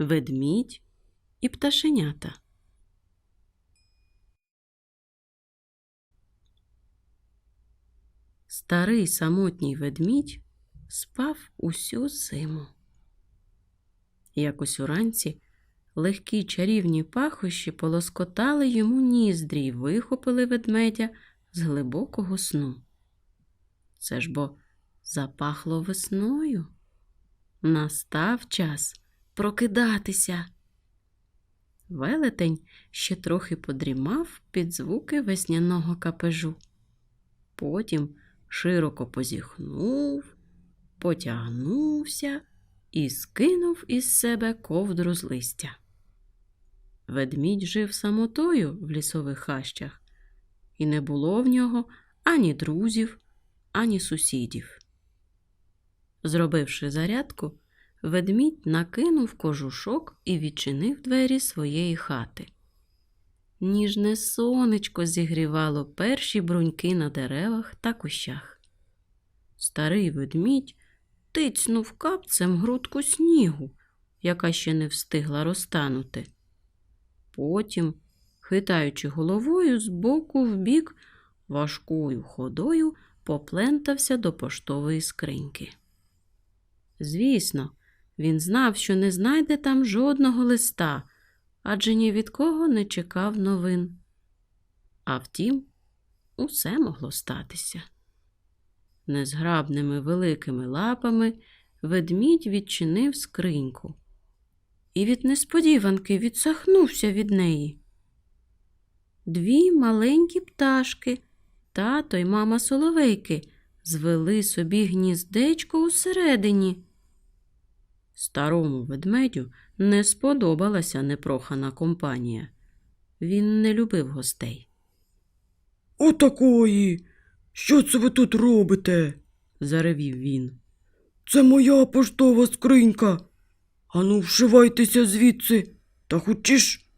ведмідь і пташенята. Старий самотній ведмідь спав усю зиму. Якось уранці легкі чарівні пахощі полоскотали йому ніздрі й вихопили ведмедя з глибокого сну. Це ж бо запахло весною. Настав час прокидатися. Велетень ще трохи подрімав під звуки весняного капежу. Потім широко позіхнув, потягнувся і скинув із себе ковдру з листя. Ведмідь жив самотою в лісових хащах, і не було в нього ані друзів, ані сусідів. Зробивши зарядку, ведмідь накинув кожушок і відчинив двері своєї хати. Ніжне сонечко зігрівало перші бруньки на деревах та кущах. Старий ведмідь тицнув капцем грудку снігу, яка ще не встигла розтанути. Потім, хитаючи головою з боку в бік, важкою ходою поплентався до поштової скриньки. Звісно, він знав, що не знайде там жодного листа, адже ні від кого не чекав новин. А втім, усе могло статися. Незграбними великими лапами ведмідь відчинив скриньку і від несподіванки відсахнувся від неї. Дві маленькі пташки, тато й мама соловейки, звели собі гніздечко усередині. Старому ведмедю не сподобалася непрохана компанія. Він не любив гостей. Отакої. Що це ви тут робите? Заревів він. Це моя поштова скринька. Ану, вшивайтеся звідси та хочеш.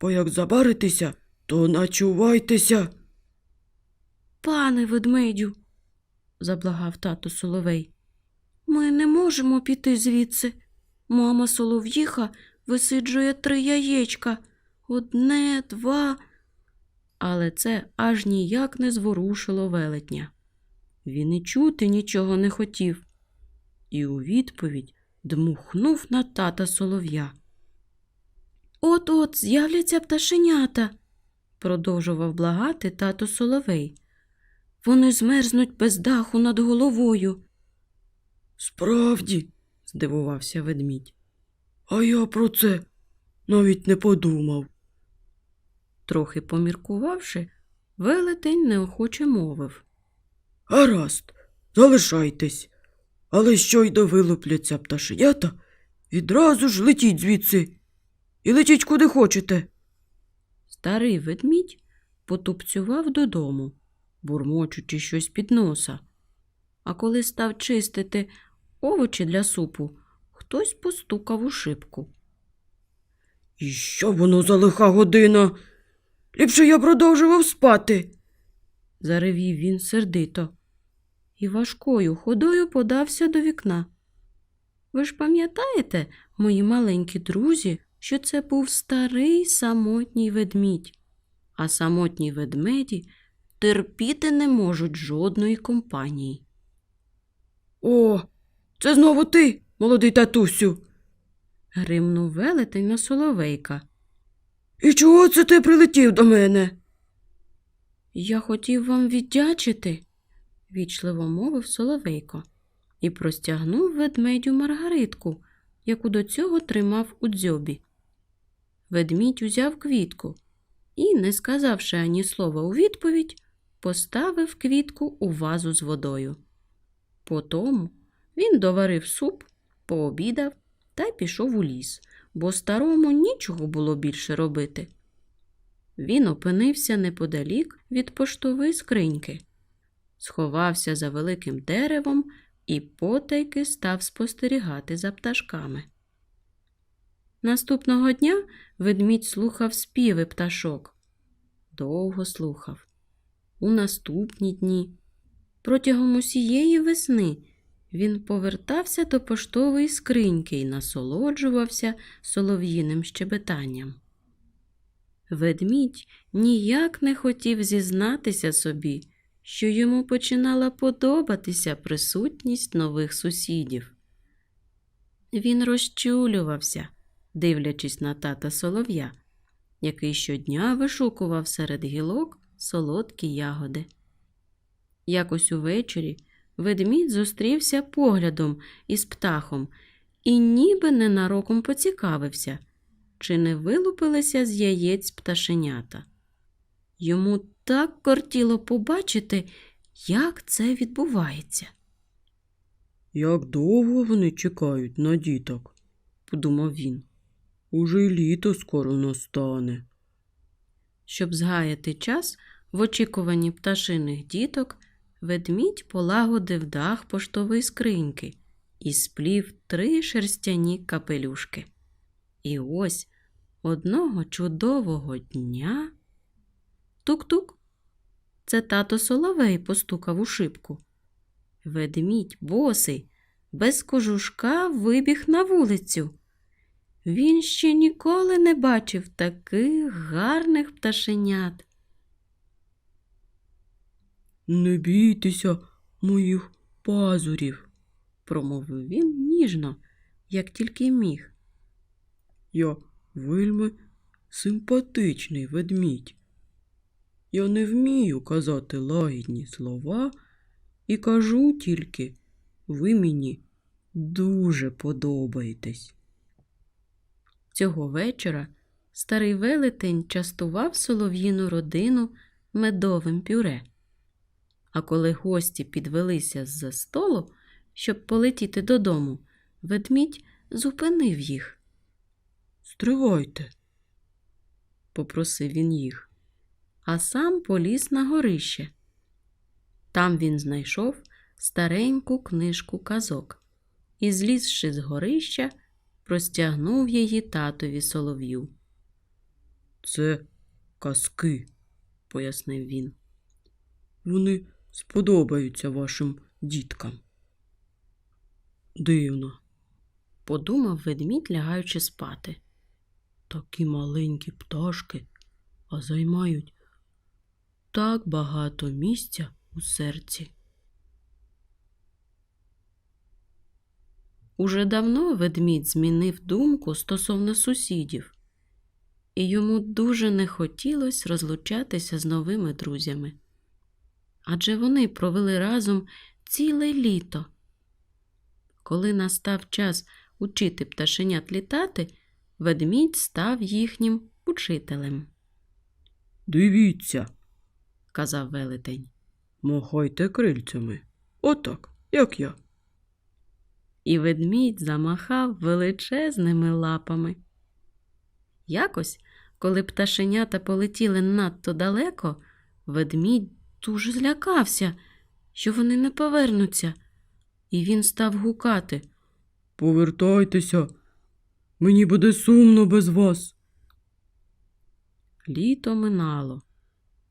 Бо як забаритеся, то начувайтеся. Пане ведмедю, заблагав тато Соловей, ми не можемо піти звідси. Мама Солов'їха висиджує три яєчка. Одне, два. Але це аж ніяк не зворушило велетня. Він і чути нічого не хотів. І у відповідь дмухнув на тата солов'я. От от з'являться пташенята, продовжував благати тато Соловей. Вони змерзнуть без даху над головою, Справді, здивувався ведмідь. а я про це навіть не подумав. Трохи поміркувавши, велетень неохоче мовив. Гаразд, залишайтесь. Але щойно вилупляться пташенята, відразу ж летіть звідси. І летіть куди хочете. Старий ведмідь потупцював додому, бурмочучи щось під носа. А коли став чистити овочі для супу, хтось постукав у шибку. І що воно за лиха година? Ліпше я продовжував спати. Заревів він сердито і важкою ходою подався до вікна. Ви ж пам'ятаєте, мої маленькі друзі, що це був старий самотній ведмідь, а самотні ведмеді терпіти не можуть жодної компанії. О, це знову ти, молодий татусю. Гримнув велетень на соловейка. І чого це ти прилетів до мене? Я хотів вам віддячити, вічливо мовив соловейко, і простягнув ведмедю маргаритку, яку до цього тримав у дзьобі. Ведмідь узяв квітку і, не сказавши ані слова у відповідь, поставив квітку у вазу з водою. Потому він доварив суп, пообідав та пішов у ліс, бо старому нічого було більше робити. Він опинився неподалік від поштової скриньки, сховався за великим деревом і потайки став спостерігати за пташками. Наступного дня ведмідь слухав співи пташок. Довго слухав. У наступні дні, протягом усієї весни він повертався до поштової скриньки і насолоджувався солов'їним щебетанням. Ведмідь ніяк не хотів зізнатися собі, що йому починала подобатися присутність нових сусідів. Він розчулювався, дивлячись на тата солов'я, який щодня вишукував серед гілок солодкі ягоди. Якось увечері ведмідь зустрівся поглядом із птахом і ніби ненароком поцікавився, чи не вилупилися з яєць пташенята. Йому так кортіло побачити, як це відбувається. Як довго вони чекають на діток, подумав він. уже й літо скоро настане. Щоб згаяти час в очікуванні пташиних діток, ведмідь полагодив дах поштової скриньки і сплів три шерстяні капелюшки. І ось одного чудового дня. Тук-тук. Це тато Соловей постукав у шибку. Ведмідь босий, без кожушка вибіг на вулицю. Він ще ніколи не бачив таких гарних пташенят. Не бійтеся моїх пазурів. промовив він ніжно, як тільки міг. Я вельми симпатичний ведмідь. Я не вмію казати лагідні слова і кажу тільки ви мені дуже подобаєтесь. Цього вечора старий велетень частував солов'їну родину медовим пюре. А коли гості підвелися з-за столу, щоб полетіти додому, ведмідь зупинив їх, Стривайте, попросив він їх, а сам поліз на горище. Там він знайшов стареньку книжку казок і, злізши з горища, простягнув її татові солов'ю. це казки. пояснив він. Вони сподобаються вашим діткам. Дивно, подумав ведмідь, лягаючи спати. такі маленькі пташки, а займають так багато місця у серці. Уже давно ведмідь змінив думку стосовно сусідів, і йому дуже не хотілося розлучатися з новими друзями. Адже вони провели разом ціле літо. Коли настав час учити пташенят літати, ведмідь став їхнім учителем, Дивіться, казав велетень. махайте крильцями. Отак, як я. і ведмідь замахав величезними лапами. Якось, коли пташенята полетіли надто далеко, ведмідь дуже злякався, що вони не повернуться, і він став гукати. Повертайтеся. Мені буде сумно без вас. Літо минало,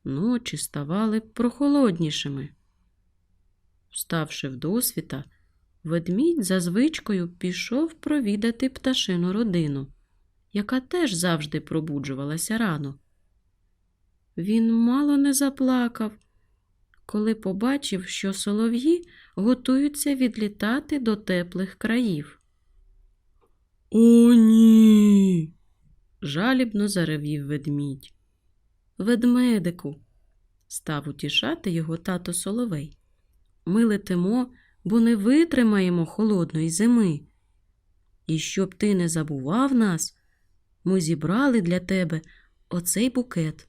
ночі ставали прохолоднішими. Вставши вдосвіта, ведмідь за звичкою пішов провідати пташину родину, яка теж завжди пробуджувалася рано. Він мало не заплакав, коли побачив, що солов'ї готуються відлітати до теплих країв. О, ні. жалібно заревів ведмідь. Ведмедику, став утішати його тато Соловей. Ми летимо, бо не витримаємо холодної зими. І щоб ти не забував нас, ми зібрали для тебе оцей букет.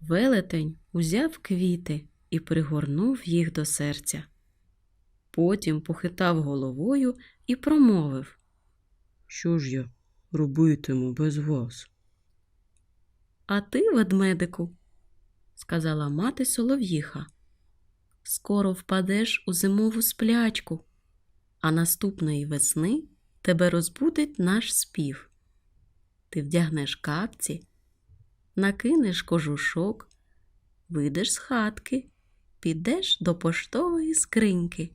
Велетень узяв квіти і пригорнув їх до серця. Потім похитав головою і промовив. Що ж я робитиму без вас? А ти, ведмедику, сказала мати солов'їха, скоро впадеш у зимову сплячку, а наступної весни тебе розбудить наш спів. Ти вдягнеш капці, накинеш кожушок, вийдеш з хатки, підеш до поштової скриньки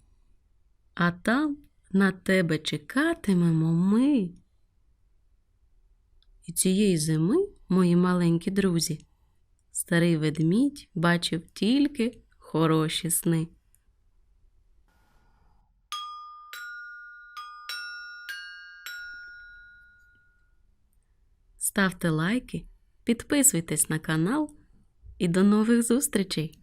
а там на тебе чекатимемо ми. І цієї зими, мої маленькі друзі, старий ведмідь бачив тільки хороші сни. Ставте лайки, підписуйтесь на канал і до нових зустрічей!